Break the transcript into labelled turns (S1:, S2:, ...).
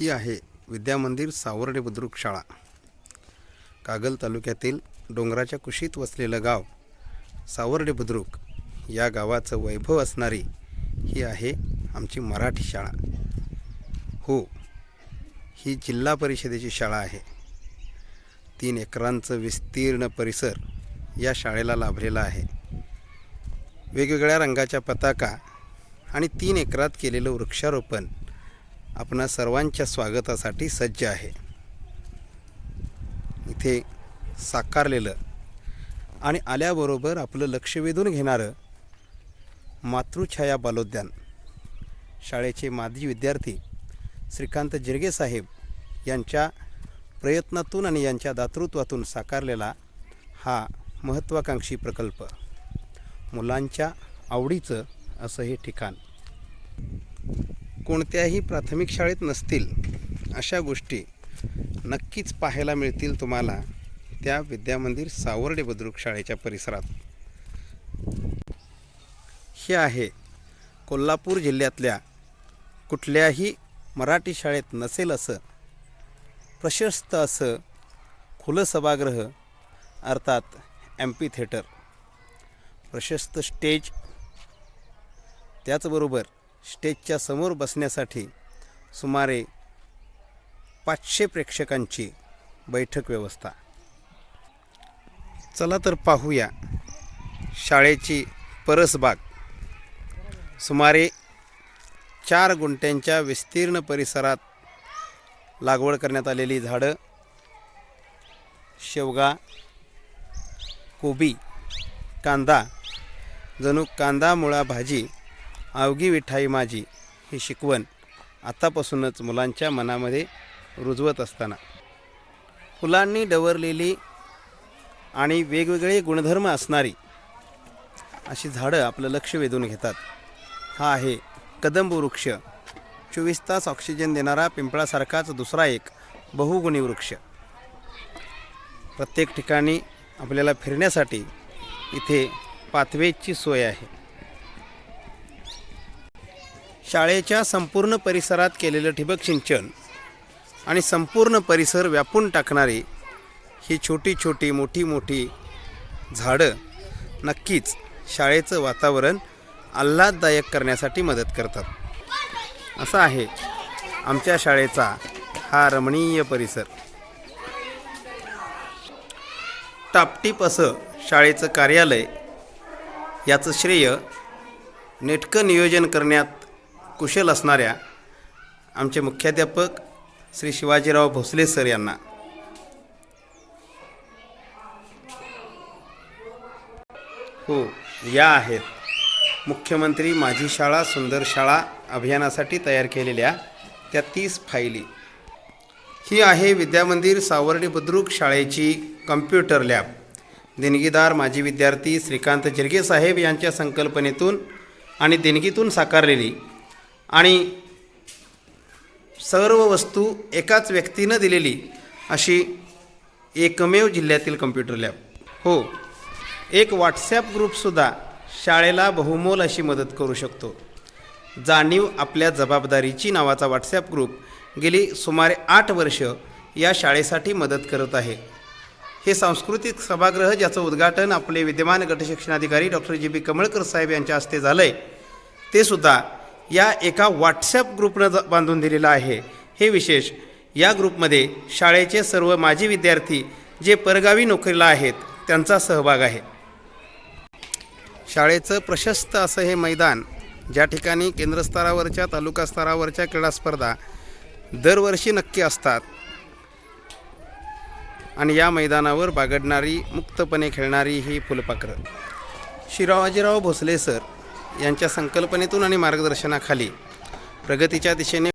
S1: ही आहे विद्यामंदिर सावर्डे बुद्रुक शाळा. कागल तालुक्यातील डोंगराच्या कुशीत वसलेलं गाव सावर्डे बुद्रुक या गावाचं वैभव असणारी ही आहे आमची मराठी शाळा. हो ही जिल्हा परिषदेची शाळा आहे. तीन एकरांचं विस्तीर्ण परिसर या शाळेला लाभलेला आहे. वेगवेगळ्या रंगाच्या पताका आणि तीन एकरात केलेलं वृक्षारोपण आपणा सर्वांच्या स्वागतासाठी सज्ज आहे. इथे साकारलेलं आणि आल्याबरोबर आपलं लक्ष वेधून घेणारं मातृछाया बालोद्यान शाळेचे माजी विद्यार्थी श्रीकांत जिरगे साहेब यांच्या प्रयत्नातून आणि यांच्या दातृत्वातून साकारलेला हा महत्त्वाकांक्षी प्रकल्प. मुलांच्या आवडीचं असं हे ठिकाण. कोणत्याही प्राथमिक शाळेत नसतील अशा गोष्टी नक्कीच पाहायला मिळतील तुम्हाला त्या विद्यामंदिर सावर्डे बुद्रुक शाळेच्या परिसरात. हे आहे कोल्हापूर जिल्ह्यातल्या कुठल्याही मराठी शाळेत नसेल असं प्रशस्त असं खुलं सभागृह अर्थात एम्पी थिएटर. प्रशस्त स्टेज त्याचबरोबर स्टेजच्या समोर बसण्यासाठी सुमारे पाचशे प्रेक्षकांची बैठक व्यवस्था. चला तर पाहूया शाळेची परसबाग. सुमारे चार गुंठ्यांच्या विस्तीर्ण परिसरात लागवड करण्यात आलेली झाडं शेवगा कोबी कांदा जणू कांदा मुळा भाजी अवघी विठाई माझी ही शिकवण आतापासूनच मुलांच्या मनामध्ये रुजवत असताना. फुलांनी डवरलेली आणि वेगवेगळे गुणधर्म असणारी अशी झाडं आपलं लक्ष वेधून घेतात. हा आहे कदंब वृक्ष. चोवीस तास ऑक्सिजन देणारा पिंपळासारखाच दुसरा एक बहुगुणी वृक्ष. प्रत्येक ठिकाणी आपल्याला फिरण्यासाठी इथे पाथवेची सोय आहे. शाळेच्या संपूर्ण परिसरात केलेलं ठिबक सिंचन आणि संपूर्ण परिसर व्यापून टाकणारी ही छोटी छोटी मोठी मोठी झाडं नक्कीच शाळेचं वातावरण आल्हाददायक करण्यासाठी मदत करतात. असा आहे आमच्या शाळेचा हा रमणीय परिसर. टापटीप असं शाळेचं कार्यालय याचं श्रेय नेटकं नियोजन करण्यात कुशल असणाऱ्या आमचे मुख्याध्यापक श्री शिवाजीराव भोसले सर यांना. हो या आहेत. मुख्यमंत्री माझी शाळा सुंदर शाळा अभियानासाठी तयार केलेल्या त्या तीस फायली. ही आहे विद्यामंदिर सावर्डी बुद्रुक शाळेची कम्प्युटर लॅब. देणगीदार माजी विद्यार्थी श्रीकांत जिरगे साहेब यांच्या संकल्पनेतून आणि देणगीतून साकारलेली आणि सर्व वस्तू एकाच व्यक्तीनं दिलेली अशी एकमेव जिल्ह्यातील कम्प्युटर लॅब हो एक व्हॉट्सॲप ग्रुपसुद्धा शाळेला बहुमोल अशी मदत करू शकतो. जाणीव आपल्या जबाबदारीची नावाचा व्हॉट्सॲप ग्रुप गेली सुमारे आठ वर्ष या शाळेसाठी मदत करत आहे. हे सांस्कृतिक सभागृह ज्याचं उद्घाटन आपले विद्यमान गटशिक्षणाधिकारी डॉक्टर जी बी कमळकर साहेब यांच्या हस्ते झालं आहे ते सुद्धा या एका व्हॉट्सॲप ग्रुपनं बांधून दिलेलं आहे. हे विशेष या ग्रुपमध्ये शाळेचे सर्व माजी विद्यार्थी जे परगावी नोकरीला आहेत त्यांचा सहभाग आहे. शाळेचं प्रशस्त असं हे मैदान ज्या ठिकाणी केंद्रस्तरावरच्या तालुका स्तरावरच्या क्रीडा स्पर्धा दरवर्षी नक्की असतात. आणि या मैदानावर बागडणारी मुक्तपणे खेळणारी ही फुलपाखरं. शिवाजीराव भोसले सर यांच्या संकल्पनेतून आणि मार्गदर्शनाखाली प्रगतीच्या दिशेने